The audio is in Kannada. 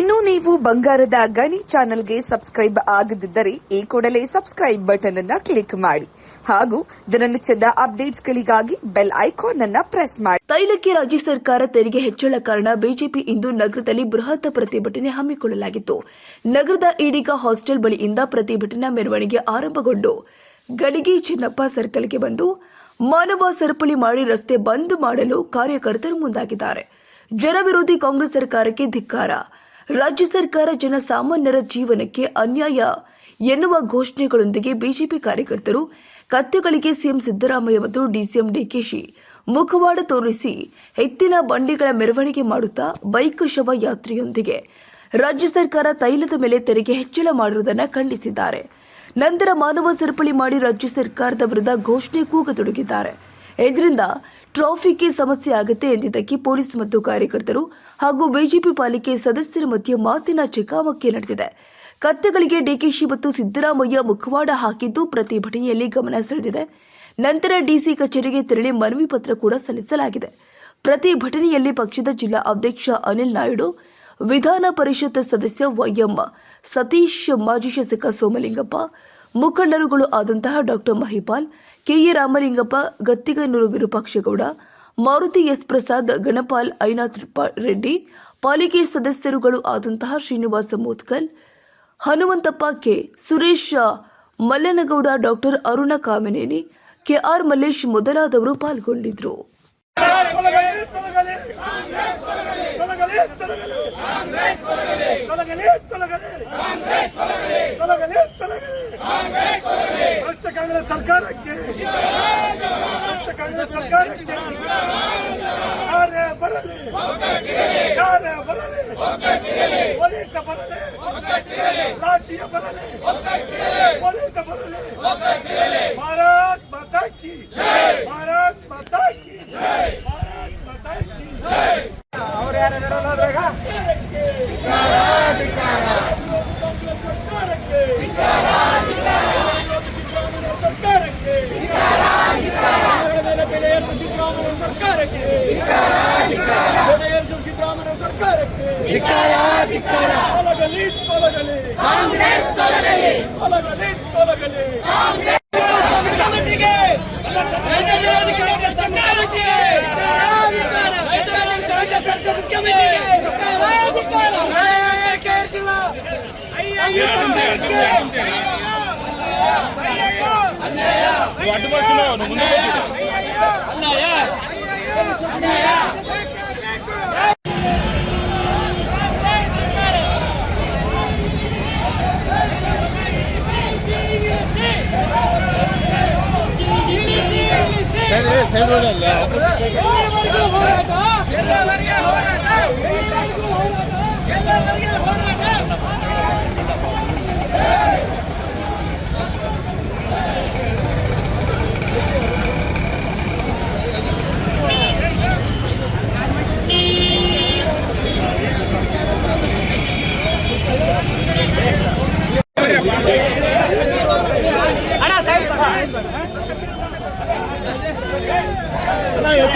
ಇನ್ನು ನೀವು ಬಂಗಾರದ ಗಣಿ ಚಾನೆಲ್ಗೆ ಸಬ್ಸ್ಕ್ರೈಬ್ ಆಗದಿದ್ದರೆ ಈ ಕೂಡಲೇ ಸಬ್ಸ್ಕ್ರೈಬ್ ಬಟನ್ ಅನ್ನ ಕ್ಲಿಕ್ ಮಾಡಿ ಹಾಗೂ ದಿನನಿತ್ಯದ ಅಪ್ಡೇಟ್ಸ್ಗಳಿಗಾಗಿ ಬೆಲ್ ಐಕಾನ್ ಅನ್ನ ಪ್ರೆಸ್ ಮಾಡಿ. ತೈಲಕ್ಕೆ ರಾಜ್ಯ ಸರ್ಕಾರ ತೆರಿಗೆ ಹೆಚ್ಚಳ ಕಾರಣ ಬಿಜೆಪಿ ಇಂದು ನಗರದಲ್ಲಿ ಬೃಹತ್ ಪ್ರತಿಭಟನೆ ಹಮ್ಮಿಕೊಳ್ಳಲಾಗಿತ್ತು. ನಗರದ ಈಡಿಗ ಹಾಸ್ಟೆಲ್ ಬಳಿಯಿಂದ ಪ್ರತಿಭಟನಾ ಮೆರವಣಿಗೆ ಆರಂಭಗೊಂಡು ಗಡಿಗೆ ಚಿನ್ನಪ್ಪ ಸರ್ಕಲ್ಗೆ ಬಂದು ಮಾನವ ಸರಪಳಿ ಮಾಡಿ ರಸ್ತೆ ಬಂದ್ ಮಾಡಲು ಕಾರ್ಯಕರ್ತರು ಮುಂದಾಗಿದ್ದಾರೆ. ಜನವಿರೋಧಿ ಕಾಂಗ್ರೆಸ್ ಸರ್ಕಾರಕ್ಕೆ ಧಿಕ್ಕಾರ. ರಾಜ್ಯ ಸರ್ಕಾರ ಜನಸಾಮಾನ್ಯರ ಜೀವನಕ್ಕೆ ಅನ್ಯಾಯ ಎನ್ನುವ ಘೋಷಣೆಗಳೊಂದಿಗೆ ಬಿಜೆಪಿ ಕಾರ್ಯಕರ್ತರು ಕತ್ತೆಗಳಿಗೆ ಸಿಎಂ ಸಿದ್ದರಾಮಯ್ಯ ಮತ್ತು ಡಿಸಿಎಂ ಡಿಕೆಶಿ ಮುಖವಾಡ ತೋರಿಸಿ ಎತ್ತಿನ ಬಂಡಿಗಳ ಮೆರವಣಿಗೆ ಮಾಡುತ್ತಾ ಬೈಕ್ ಶವ ಯಾತ್ರೆಯೊಂದಿಗೆ ರಾಜ್ಯ ಸರ್ಕಾರ ತೈಲದ ಮೇಲೆ ತೆರಿಗೆ ಹೆಚ್ಚಳ ಮಾಡುವುದನ್ನು ಖಂಡಿಸಿದ್ದಾರೆ. ನಂತರ ಮಾನವ ಸರಪಳಿ ಮಾಡಿ ರಾಜ್ಯ ಸರ್ಕಾರದ ವಿರುದ್ಧ ಘೋಷಣೆ ಕೂಗತೊಡಗಿದ್ದಾರೆ. ಇದರಿಂದ ಟ್ರಾಫಿಕ್ಗೆ ಸಮಸ್ಯೆ ಆಗುತ್ತೆ ಎಂದಿದ್ದಕ್ಕೆ ಪೊಲೀಸ್ ಮತ್ತು ಕಾರ್ಯಕರ್ತರು ಹಾಗೂ ಬಿಜೆಪಿ ಪಾಲಿಕೆ ಸದಸ್ಯರ ಮಧ್ಯೆ ಮಾತಿನ ಚಕಾಮಕಿ ನಡೆಸಿದೆ ಕತ್ತೆಗಳಿಗೆ ಡಿಕೆಶಿ ಮತ್ತು ಸಿದ್ದರಾಮಯ್ಯ ಮುಖವಾಡ ಹಾಕಿದ್ದು ಪ್ರತಿಭಟನೆಯಲ್ಲಿ ಗಮನ ಸೆಳೆದಿದೆ. ನಂತರ ಡಿಸಿ ಕಚೇರಿಗೆ ತೆರಳಿ ಮನವಿ ಪತ್ರ ಕೂಡ ಸಲ್ಲಿಸಲಾಗಿದೆ. ಪ್ರತಿಭಟನೆಯಲ್ಲಿ ಪಕ್ಷದ ಜಿಲ್ಲಾ ಅಧ್ಯಕ್ಷ ಅನಿಲ್ ನಾಯ್ಡು, ವಿಧಾನ ಪರಿಷತ್ ಸದಸ್ಯ ವೈಎಂ ಸತೀಶ್, ಮಾಜಿ ಶಾಸಕ ಸೋಮಲಿಂಗಪ್ಪ ಮುಖಂಡರುಗಳು ಆದಂತಹ doctor Mahipal, KA Ramalingappa Gattiganuru Virupakshagouda, Maruti S Prasad, Ganapal Ainath Reddy, ಪಾಲಿಕೆ ಸದಸ್ಯರುಗಳು ಆದಂತಹ Srinivasa Motkal, Hanumanthappa K Suresh, Mallanagouda doctor Aruna Kamineni, KR Mallesh ಮೊದಲಾದವರು ಪಾಲ್ಗೊಂಡಿದ್ರು ಸರ್ಕಾರಕ್ಕೆ ಕಾಂಗ್ರೆಸ್ ಸರ್ಕಾರಕ್ಕೆ, ಯಾರೇ ಬರಲಿ ಯಾರೇ ಬರಲಿ, ಪೊಲೀಸ್ ಬರಲಿ ಲಾಠಿಯ ಬರಲಿ, ಪೊಲೀಸ್ ಬರಲಿ, ಭಾರತ್ ಮಾತಾ ಕಿ ಭಾರತ್ ಮಾತಾ ಕಿ ಭಾರತ್ ಮಾತಾ ಕಿ ಅವ್ರು ಯಾರು ಧಿಕ್ಕಾರ ಧಿಕ್ಕಾರ ತೊಲಗಲಿ ತೊಲಗಲಿ ಕಾಂಗ್ರೆಸ್ ತೊಲಗಲಿ. ತೊಲಗಲಿ ತೊಲಗಲಿ ಮುಖ್ಯಮಂತ್ರಿಗೆ ಅಡ್ಡು ಬರ್ಸಿಲ್ಲ ಮುಂದೆ ಅಲ್ಲ செயல்படவே இல்லை எல்லா வரையும் போராட்டம். எல்லா வரையும் போராட்டம். 那有